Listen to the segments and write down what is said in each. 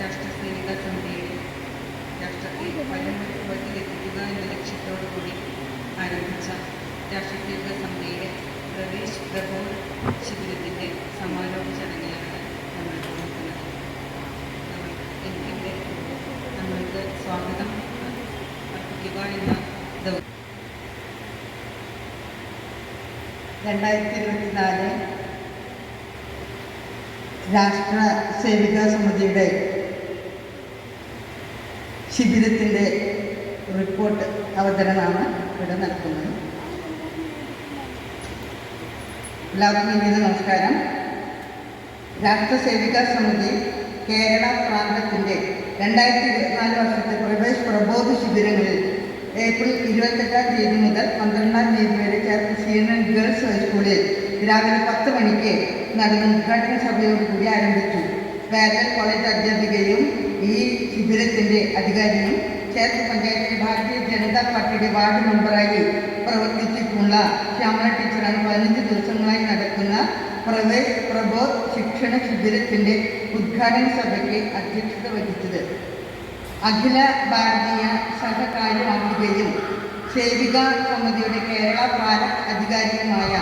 രാഷ്ട്ര സൈനിക സമിതിയുടെ രാഷ്ട്രത്തെ പരമ്പരത്തിലെത്തിക്കുക എന്ന ലക്ഷ്യത്തോടുകൂടി ആരംഭിച്ച രാഷ്ട്രസേവിക സമിതിയുടെ പ്രവേശ് പ്രബോധ ശിബിരത്തിന്റെ സമാരോപ ചടങ്ങിലാണ് നമ്മൾ പോകുന്നത് എനിക്കിവിടെ നമ്മൾക്ക് സ്വാഗതം അർപ്പിക്കുക എന്ന ദൗത്യം രണ്ടായിരത്തി ഇരുപത്തിനാല് രാഷ്ട്ര സേവിക സമിതിയുടെ ശിബിരത്തിന്റെ റിപ്പോർട്ട് അവതരണമാണ് ഇവിടെ നടക്കുന്നത്. എല്ലാവർക്കും ഇങ്ങനെ നമസ്കാരം. രാഷ്ട്ര സേവികാ സമിതി കേരള പ്രാന്തത്തിന്റെ രണ്ടായിരത്തി ഇരുപത്തിനാല് വർഷത്തെ പ്രവേശ് പ്രബോധ ശിബിരങ്ങളിൽ ഏപ്രിൽ ഇരുപത്തെട്ടാം തീയതി മുതൽ പന്ത്രണ്ടാം തീയതി വരെ ചേർത്ത് സീനൻ ഗേൾസ് ഹൈസ്കൂളിൽ രാവിലെ പത്ത് മണിക്ക് നടന്ന ഉദ്ഘാടന സഭയോടുകൂടി ആരംഭിച്ചു. വേദൽ കോളേജ് അധ്യാപികയും ഈ ശിബിരത്തിന്റെ അധികാരിയും ക്ഷേത്ര പഞ്ചായത്തിലെ ഭാരതീയ ജനതാ പാർട്ടിയുടെ വാർഡ് മെമ്പറായി പ്രവർത്തിച്ചിട്ടുള്ള ശ്യാമള ടീച്ചറാണ് പതിനഞ്ച് ദിവസങ്ങളായി നടക്കുന്ന പ്രവേശ് പ്രബോധ് ശിക്ഷണ ശിബിരത്തിന്റെ ഉദ്ഘാടന സഭയ്ക്ക് അധ്യക്ഷത വഹിച്ചത്. അഖില ഭാരതീയ സഹകാര്യമാക്കുകയും സേവിക സമിതിയുടെ കേരള ഭാരത് അധികാരിയുമായ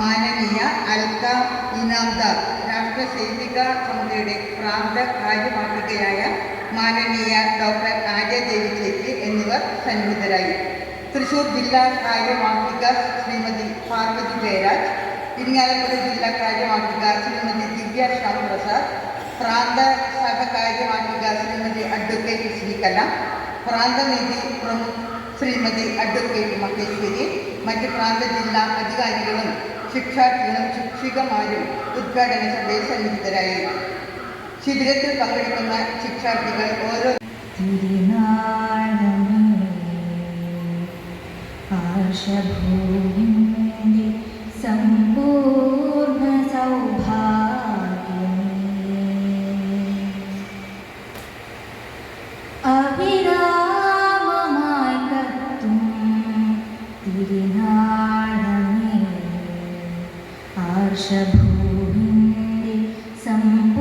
മാനനീയ അൽക്ക ഇനാംദാർ രാഷ്ട്ര സൈനിക സമിതിയുടെ പ്രാന്ത കാര്യമാതൃകയായ മാനനീയ ഡോക്ടർ ആര്യ ദേവി ചേച്ചി എന്നിവർ സന്നിഹിതരായി. തൃശൂർ ജില്ലാ കാര്യമാതൃക ശ്രീമതി പാർവതി ജയരാജ് ഇരിങ്ങാലക്കുട ജില്ലാ കാര്യമാതൃക ശ്രീമതി ദിവ്യ ശ്യാം പ്രസാദ് പ്രാന്ത സഹകാര്യമാതൃക ശ്രീമതി അഡ്വക്കേറ്റ് ശ്രീകല പ്രാന്തനിധി പ്രമുഖ് ശ്രീമതി അഡ്വക്കേറ്റ് മഹേശ്വരി മറ്റ് പ്രാന്ത ജില്ലാ അധികാരികളും ശിക്ഷാർത്ഥികളും ശിക്ഷികമാരും ഉദ്ഘാടന സഭയിൽ സന്നിഹിതരായി. ശിബിരത്തിൽ പങ്കെടുക്കുന്ന ശിക്ഷാർത്ഥികൾ ഓരോ ആർഷഭൂമിന്റെ शभूमि सम्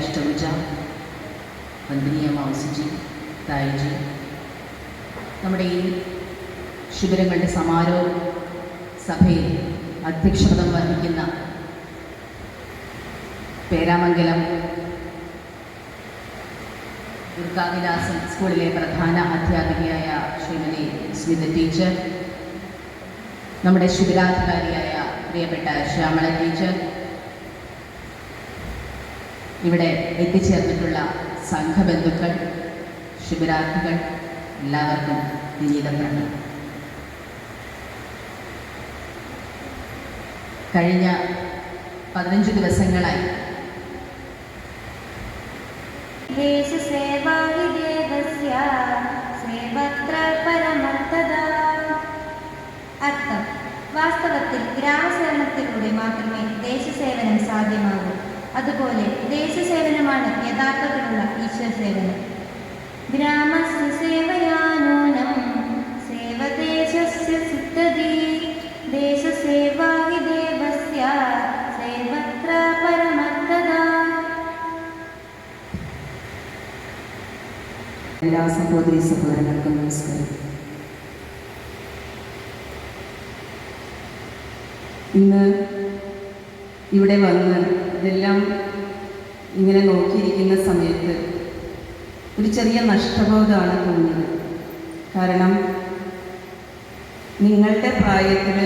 അഷ്ടഭുജ വന്ദനീയ മൗസിജി തായിജി നമ്മുടെ ഈ ശിബിരങ്ങളുടെ സമാരോഹ സഭയിൽ അധ്യക്ഷപദം വഹിക്കുന്ന പേരാമംഗലം ദുർഗാവിലാസ് സ്കൂളിലെ പ്രധാന അധ്യാപികയായ ശ്രീമതി സ്മിത ടീച്ചർ നമ്മുടെ ശിബിരാധികാരിയായ പ്രിയപ്പെട്ട ശ്യാമള ടീച്ചർ ഇവിടെ എത്തിച്ചേർന്നിട്ടുള്ള സംഘബന്ധുക്കൾ ശിബിരാർത്ഥികൾ എല്ലാവർക്കും വിനീത കഴിഞ്ഞ പതിനഞ്ച് ദിവസങ്ങളായി. അർത്ഥം വാസ്തവത്തിൽ ഗ്രാമസേവനത്തിലൂടെ മാത്രമേ ദേശസേവനം സാധ്യമാകൂ. അതുപോലെ ദേശസേവനമാണ് യഥാർത്ഥത്തിലുള്ള ഈശ്വര സേവനം ഗ്രാമസ്യ സേവയാനൂനം സേവദേശസ്യ സിദ്ധതി ദേശസേവാഹി ദേവസ്യ സേവത്ര പരമർത്ഥത എല്ലാ സഹോദരി സഹോദരങ്ങൾക്കും നമസ്കാരം. ഇന്ന് ഇവിടെ വന്ന് ഇതെല്ലാം ഇങ്ങനെ നോക്കിയിരിക്കുന്ന സമയത്ത് ഒരു ചെറിയ നഷ്ടബോധമാണ് തോന്നുന്നത് കാരണം നിങ്ങളുടെ പ്രായത്തിൽ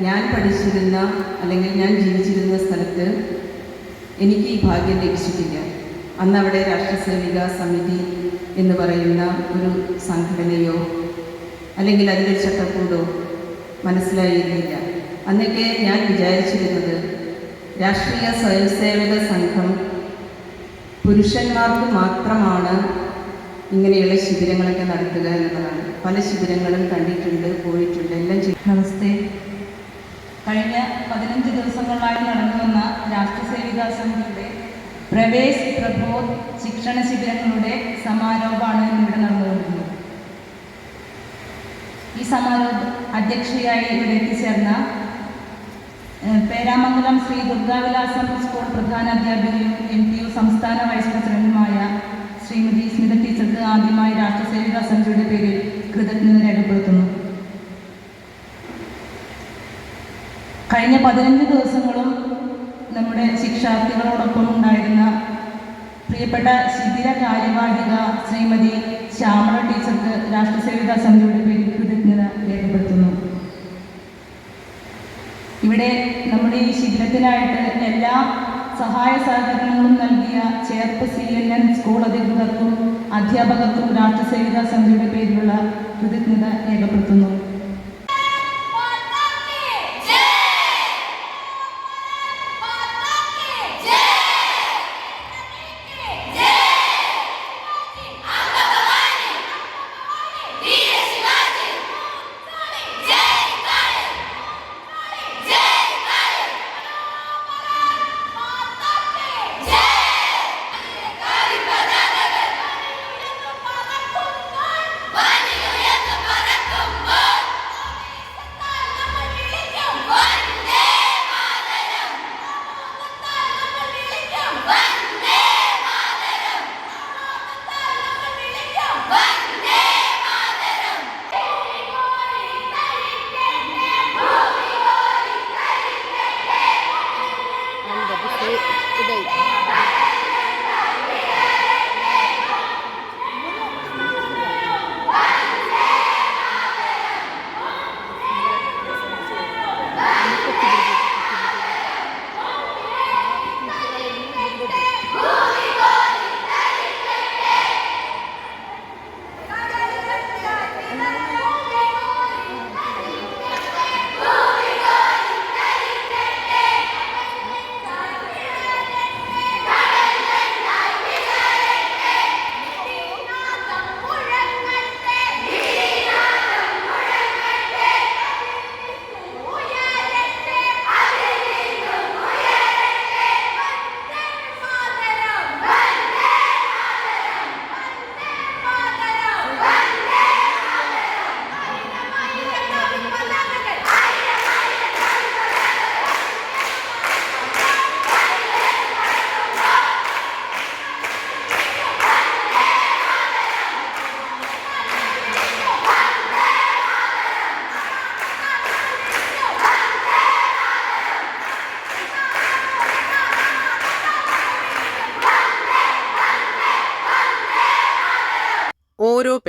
ഞാൻ പഠിച്ചിരുന്ന അല്ലെങ്കിൽ ഞാൻ ജീവിച്ചിരുന്ന സ്ഥലത്ത് എനിക്ക് ഈ ഭാഗ്യം ലഭിച്ചിട്ടില്ല. അന്ന് അവിടെ രാഷ്ട്രസേവിക സമിതി എന്ന് പറയുന്ന ഒരു സംഘടനയോ അല്ലെങ്കിൽ അതിന്റെ ചട്ടക്കൂടോ മനസ്സിലായിരുന്നില്ല. അന്നൊക്കെ ഞാൻ വിചാരിച്ചിരുന്നത് രാഷ്ട്രീയ സ്വയംസേവക സംഘം പുരുഷന്മാർക്ക് മാത്രമാണ് ഇങ്ങനെയുള്ള ശിബിരങ്ങളൊക്കെ നടത്തുക എന്നുള്ളതാണ്. പല ശിബിരങ്ങളും കണ്ടിട്ടുണ്ട് പോയിട്ടുണ്ട് എല്ലാം ചെയ്യും നമസ്തേ. കഴിഞ്ഞ പതിനഞ്ച് ദിവസങ്ങളായി നടന്നു വന്ന രാഷ്ട്രസേവികാ സമിതിയുടെ പ്രവേശ് പ്രബോധ് ശിക്ഷണ ശിബിരങ്ങളുടെ സമാരോപമാണ് ഇവിടെ നടന്നുകൊണ്ടിരുന്നത്. ഈ സമാരോപ അധ്യക്ഷയായി ഇവിടെ എത്തിച്ചേർന്ന പേരാമംഗലം ശ്രീ ദുർഗാവിലാസം സ്കൂൾ പ്രധാന അധ്യാപികയും എം പി യു സംസ്ഥാന വൈസ് പ്രസിഡന്റുമായ ശ്രീമതി സ്മിത ടീച്ചർക്ക് ആദ്യമായി രാഷ്ട്രസേവികാ സമിതിയുടെ പേരിൽ കൃതജ്ഞത രേഖപ്പെടുത്തുന്നു. കഴിഞ്ഞ പതിനഞ്ച് ദിവസങ്ങളും നമ്മുടെ ശിക്ഷാർത്ഥികളോടൊപ്പം ഉണ്ടായിരുന്ന പ്രിയപ്പെട്ട ശിബിര കാര്യവാഹിക ശ്രീമതി ശ്യാമള ടീച്ചർക്ക് രാഷ്ട്രസേവിക സമിതിയുടെ പേരിൽ കൃതജ്ഞത രേഖപ്പെടുത്തുന്നു. ഇവിടെ നമ്മുടെ ഈ ശിബിരത്തിനായിട്ട് എല്ലാ സഹായ സഹകരണങ്ങളും നൽകിയ Cherpu C N N school അധികൃതർക്കും അധ്യാപകർക്കും രാഷ്ട്രസേവിക സമിതിയുടെ പേരിലുള്ള കൃതജ്ഞത രേഖപ്പെടുത്തുന്നു.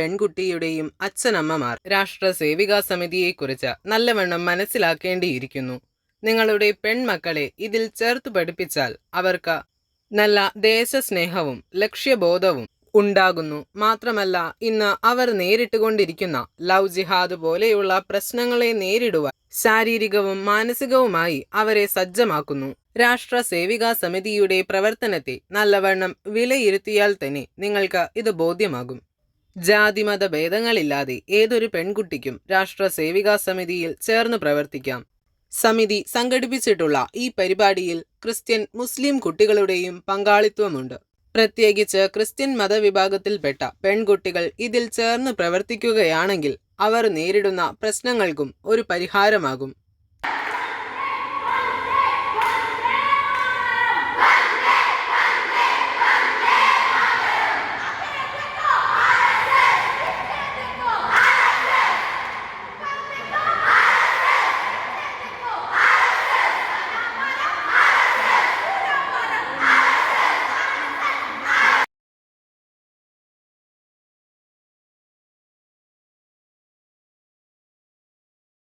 പെൺകുട്ടിയുടെയും അച്ഛനമ്മമാർ രാഷ്ട്ര സേവികാ സമിതിയെക്കുറിച്ച് നല്ലവണ്ണം മനസ്സിലാക്കേണ്ടിയിരിക്കുന്നു. നിങ്ങളുടെ പെൺമക്കളെ ഇതിൽ ചേർത്ത് പഠിപ്പിച്ചാൽ അവർക്ക് നല്ല ദേശസ്നേഹവും ലക്ഷ്യബോധവും ഉണ്ടാകുന്നു. മാത്രമല്ല ഇന്ന് അവർ നേരിട്ടുകൊണ്ടിരിക്കുന്ന ലവ് ജിഹാദ് പോലെയുള്ള പ്രശ്നങ്ങളെ നേരിടുവാൻ ശാരീരികവും മാനസികവുമായി അവരെ സജ്ജമാക്കുന്നു. രാഷ്ട്ര സേവികാ സമിതിയുടെ പ്രവർത്തനത്തെ നല്ലവണ്ണം വിലയിരുത്തിയാൽ തന്നെ നിങ്ങൾക്ക് ഇത് ബോധ്യമാകും. ജാതിമത ഭേദങ്ങളില്ലാതെ ഏതൊരു പെൺകുട്ടിക്കും രാഷ്ട്ര സേവികാ സമിതിയിൽ ചേർന്ന് പ്രവർത്തിക്കാം. സമിതി സംഘടിപ്പിച്ചിട്ടുള്ള ഈ പരിപാടിയിൽ ക്രിസ്ത്യൻ മുസ്ലിം കുട്ടികളുടെയും പങ്കാളിത്തമുണ്ട് പ്രത്യേകിച്ച് ക്രിസ്ത്യൻ മതവിഭാഗത്തിൽപ്പെട്ട പെൺകുട്ടികൾ ഇതിൽ ചേർന്ന് പ്രവർത്തിക്കുകയാണെങ്കിൽ അവർ നേരിടുന്ന പ്രശ്നങ്ങൾക്കും ഒരു പരിഹാരമാകും.